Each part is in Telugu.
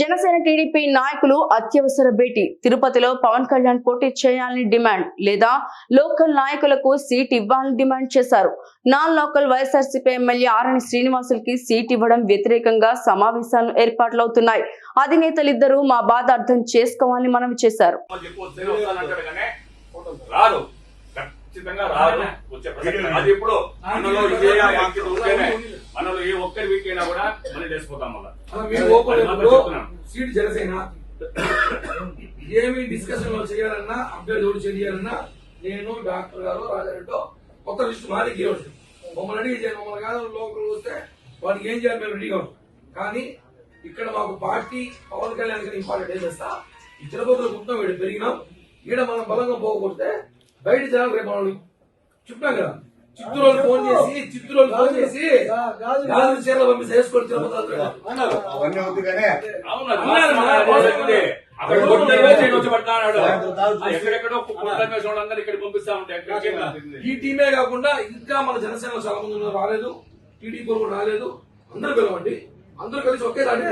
జనసేన టీడీపీ నాయకులు అత్యవసర భేటీ. తిరుపతిలో పవన్ కళ్యాణ్ పోటీ చేయాలని డిమాండ్ లేదా లోకల్ నాయకులకు సీట్ ఇవ్వాలని డిమాండ్ చేశారు. Non local YSRCP MLA Arani శ్రీనివాసులకి seat ఇవ్వడం వ్యతిరేకంగా సమావేశాలు ఏర్పాట్లవుతున్నాయి. అధినేతలిద్దరూ మా బాధ అర్థం చేసుకోవాలని మనవి చేశారు. ఒక్కరి వీక్ అయినా కూడా మళ్ళా మాత్రం చెప్తున్నాను. సీట్ జనసేన ఏమి డిస్కషన్ చేయాలన్నా అభ్యర్థి ఎవరు చేయాలన్నా నేను డాక్టర్ గారు రాజారెడ్డి కొత్త లిస్ట్ మాది గీయవచ్చు మమ్మల్ని అడిగి చేయండి మమ్మల్ని కాదు లోకల్ వస్తే వాడికి ఏం చేయాలి మేము రెడీగా కానీ ఇక్కడ మాకు పార్టీ పవన్ కళ్యాణ్ గారి ఇంపార్టెంట్ ఏం చేస్తా? ఈ తిరుపతిలో పుట్టినాం వీడు పెరిగినాం. ఈడ మనం బలంగా పోకూడితే బయట జనాలు రేపు మనం చెప్పాం కదా. చిత్తూరు ఫోన్ చేసి చిత్తూరు ఫోన్ చేసి గాజు చీరలు పంపిస్తే వేసుకొని తిరుపతి. అవన్నీ కానీ అవును. అక్కడ ఎక్కడెక్కడో ఇక్కడ పంపిస్తా ఈ టీమే కాకుండా ఇంకా మన జనసేనలో చాలా మంది ఉన్నారు. రాలేదు. టీడీపీ కూడా రాలేదు. అందరూ పిలవండి. అందరూ కలిసి ఒకే దాటి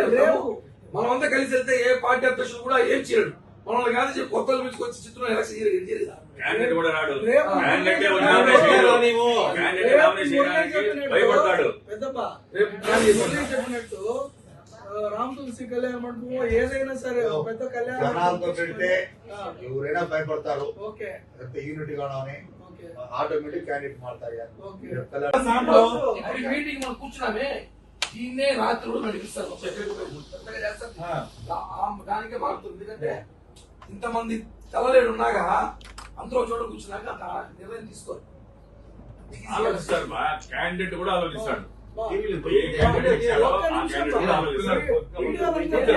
మనం అంతా కలిసి వెళ్తే ఏ పార్టీ అధ్యక్షుడు కూడా ఏం చేయడు. మనల్ని కాదు చెప్పి కొత్త పిలుచుకొచ్చి చిత్రం ఎలక్షన్ చేయలేదు చేయలేదు క్యాండిడేట్ కూడా రాడు రేపు. క్యాండిడేట్ నామినేట్ చేయడు క్యాండిడేట్ నామినేట్ చేయడానికి భయపడతాడు పెద్దప్ప రేపు ప్లాన్ చేస్తాం. మురళి చెప్పినట్టు రామ్ తులసి కళ్యాణ మండపం ఏదైనా సరే పెద్ద కళ్యాణ జనాలతో పెడితే ఎవరైనా భయపడతారు. ఓకే. ఎంత యూనిటీ ఓకే. ఆటోమేటిక్ క్యాండిడేట్ మారుతారు మీటింగ్ మనం కూర్చున్నామే. దీన్నే రాత్రి కూడా నడిపిస్తారు. దానికే మారుతుంది. ఎందుకంటే ఇంతమంది తెల్లలేడు ఉన్నాక అందరూ చోట కూర్చున్నాక నిర్ణయం తీసుకోరు. ఆలోచిస్తారు క్యాండిడేట్ కూడా ఆలోచిస్తాడు. బా. ఏ క్యాండిడేట్ ఇచ్చారో ఆ క్యాండిడేట్ కూడా ఆలోచిస్తాడు ఇండియా వరకు